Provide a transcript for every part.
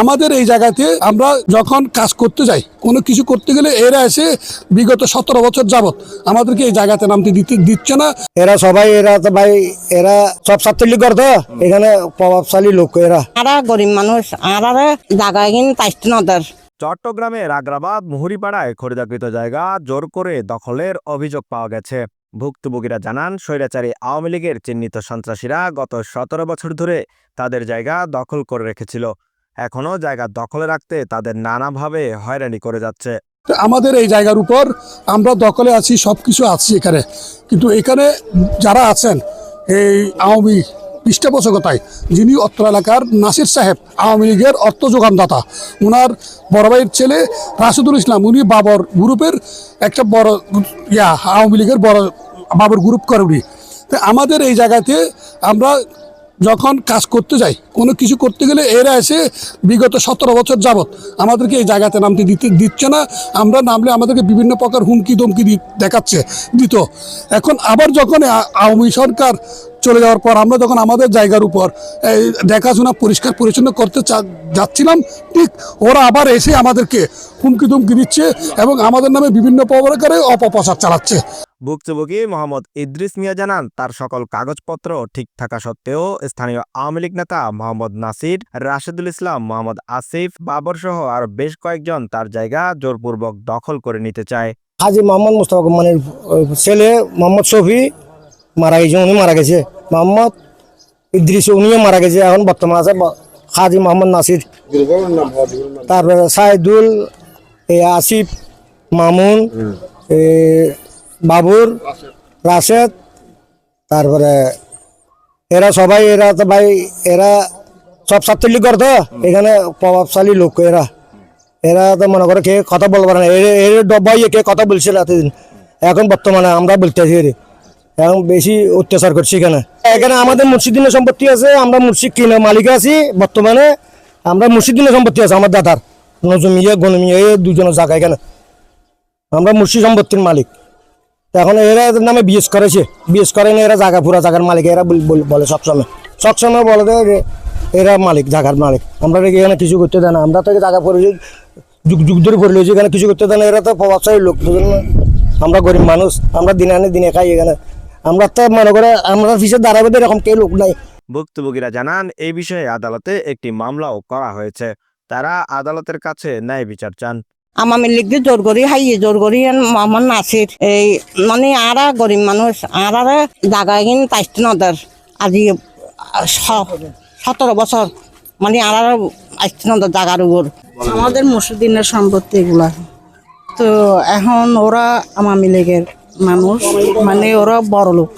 আমাদের এই জায়গাতে আমরা যখন কাজ করতে যাই কোনো কিছু করতে গেলে এরা এসে বিগত সতেরো বছর যাবত আমাদেরকে এই জায়গাতে নামতে দিতে দিচ্ছে না। এরা সবাই এরা তো ভাই এরা সব ছাত্রলীগ করতো। এখানে প্রভাবশালী লোক এরা। আরা গরিব মানুষ আর জায়গা কিন পাইছে না ওদের চট্টগ্রামের আগ্রাবাদ মুহুরিপাড়ায় খরিদাকৃত জায়গা জোর করে দখলের অভিযোগ পাওয়া গেছে। ভুক্তভোগীরা জানান স্বৈরাচারী আওয়ামী লীগের চিহ্নিত সন্ত্রাসীরা গত সতেরো বছর ধরে তাদের জায়গা দখল করে রেখেছিল। এখনও জায়গা দখলে রাখতে তাদের নানাভাবে হয়রানি করে যাচ্ছে। আমাদের এই জায়গার উপর আমরা দখলে আছি সব কিছু আছি এখানে। কিন্তু এখানে যারা আছেন, এই আওয়ামী পৃষ্ঠপোষকতায়, যিনি অত্র এলাকার নাসির সাহেব, আওয়ামী লীগের অর্থ যোগানদাতা ওনার বড় ভাইয়ের ছেলে রাশিদুল ইসলাম, উনি বাবর গ্রুপের একটা বড় ইয়া, আওয়ামী লীগের বড় বাবর গ্রুপ করে উনি। আমাদের এই জায়গাতে আমরা যখন কাজ করতে যাই, কোনো কিছু করতে গেলে এরা এসে বিগত সতেরো বছর যাবত আমাদেরকে এই জায়গাতে নামতে দিতে দিচ্ছে না। আমরা নামলে আমাদেরকে বিভিন্ন প্রকার হুমকি ধমকি দি- দেখাচ্ছে, দিত। এখন আবার যখন আওয়ামী সরকার চলে যাওয়ার পর আমরা যখন আমাদের জায়গার উপর দেখাশোনা পরিষ্কার পরিচ্ছন্ন করতে যাচ্ছিলাম, ঠিক ওরা আবার এসে আমাদেরকে হুমকি ধমকি দিচ্ছে এবং আমাদের নামে বিভিন্ন প্রকারে অপপ্রচার চালাচ্ছে। ভুক্তভোগী মোহাম্মদ ইদ্রিস মিয়া জানান, তার সকল কাগজপত্র ঠিক থাকা সত্ত্বেও স্থানীয় আওয়ামী লীগ নেতা মোহাম্মদ নাসির, রাশেদুল ইসলাম, মোহাম্মদ আসিফ বাবর সহ আর বেশ কয়েকজন তার জায়গা জোরপূর্বক দখল করে নিতে চায়। হাজি মোহাম্মদ মুস্তফা মানে ছেলে মোহাম্মদ শফি মারা গেছে, উনি মারা গেছে। মোহাম্মদ ইদ্রিস, উনিও মারা গেছে, এখন বর্তমান আছে হাজি মোহাম্মদ নাসির। তারপরে সাইদুল আসিফ, মামুন বাবুর, রাশেদ, তারপরে এরা সবাই, এরা তো ভাই, এরা সব ছাত্রলীগ করতো, এখানে প্রভাবশালী লোক এরা। এরা তো মনে করে কে কথা বলতে পারে না এর- ডব্বাই কে কথা বলছিল এতদিন। এখন বর্তমানে আমরা বলতেছি এর। এখন বেশি অত্যাচার করছি এখানে। এখানে আমাদের মুর্শিদিনের সম্পত্তি আছে, আমরা মুর্শিদ কিনে মালিক আছি বর্তমানে। আমরা মুর্শিদিনের সম্পত্তি আছে, আমার দাদার। নজমিয়া, গনমিয়া দুজনের জায়গা এখানে। আমরা মুর্শিদ সম্পত্তির মালিক। তো এখন এরা এদের নামে বিএস করেছে। বিএস করে এরা জায়গা পুরা জায়গার মালিক, এরা বল- সবসময়। সবসময় বলে দেয় এরা মালিক, জায়গার মালিক। আমরা এখানে কিছু করতে দেয় না। আমরা তো জায়গা পড়ে যুগ যুগ ধরে পড়ে রয়েছি, এখানে কিছু করতে দেয় না। এরা তো প্রভাবশালী লোক? আমরা গরিব মানুষ, আমরা দিনে আনে দিনে খাই এখানে। আমরা তো মনে করে আমরা পিছিয়ে দাঁড়াবে এরকম কেউ লোক নাই। ভুক্তভোগীরা জানান, এই বিষয়ে আদালতে একটি মামলাও করা হয়েছে। তারা আদালতের কাছে ন্যায় বিচার চান। আমার লিখতে জোর করি হাইয়ে জোর করি আমার নাসির এই মানে আরা গরিব মানুষ আর জায়গা কিন পাইছে না ওদের আজি সতেরো বছর মানে আর আসছে না ওদের জায়গার উপর। আমাদের মুসুদ্দিনের সম্পত্তি এগুলা। তো এখন ওরা আওয়ামী লীগের মানুষ মানে ওরা বড় লোক।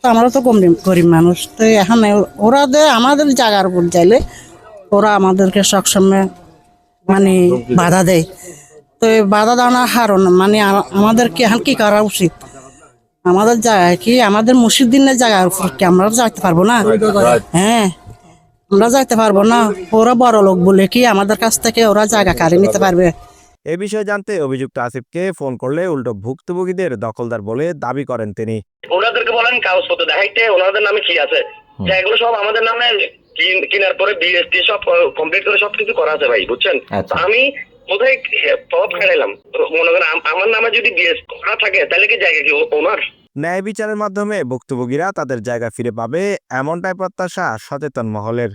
তো আমরা তো গরিব গরিব মানুষ। তো এখন ওরা আমাদের জায়গার উপর যাইলে ওরা আমাদেরকে সবসময় মানে বাধা দেয়। তো এই বাধা দেওয়ার হারণ মানে আমাদেরকে এখন কি করা উচিত? আমাদের জায়গায় কি? আমাদের মুসিদ্দিনের জায়গার উপর কি আমরা যাইতে পারব না? হ্যাঁ আমরা যাইতে পারব না। ওরা বড় লোক বলে কি আমাদের কাছ থেকে ওরা জায়গা কাড়ে নিতে পারবে? এ বিষয়ে জানতে অভিযুক্ত আসিফকে ফোন করলে উল্টো ভুক্তভোগীদের দখলদার বলে দাবি করেন তিনি। ওনাদেরকে বলেন কাগজপত্র দেখাইতে ওনাদের নামে কি আছে? এগুলো সব আমাদের নামে কিন- কেনার পরে বিএসটি সব কমপ্লিট করে সব কিছু করা আছে ভাই বুঝছেন? আমি কোথায় প্রভাব খেলাইলাম। মনে করেন আমার নামে যদি বিএস করা থাকে তাহলে কি জায়গা কি ওনার? ন্যায় বিচারের মাধ্যমে ভুক্তভোগীরা তাদের জায়গা ফিরে পাবে এমনটাই প্রত্যাশা সচেতন মহলের।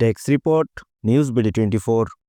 Desk report news BD twenty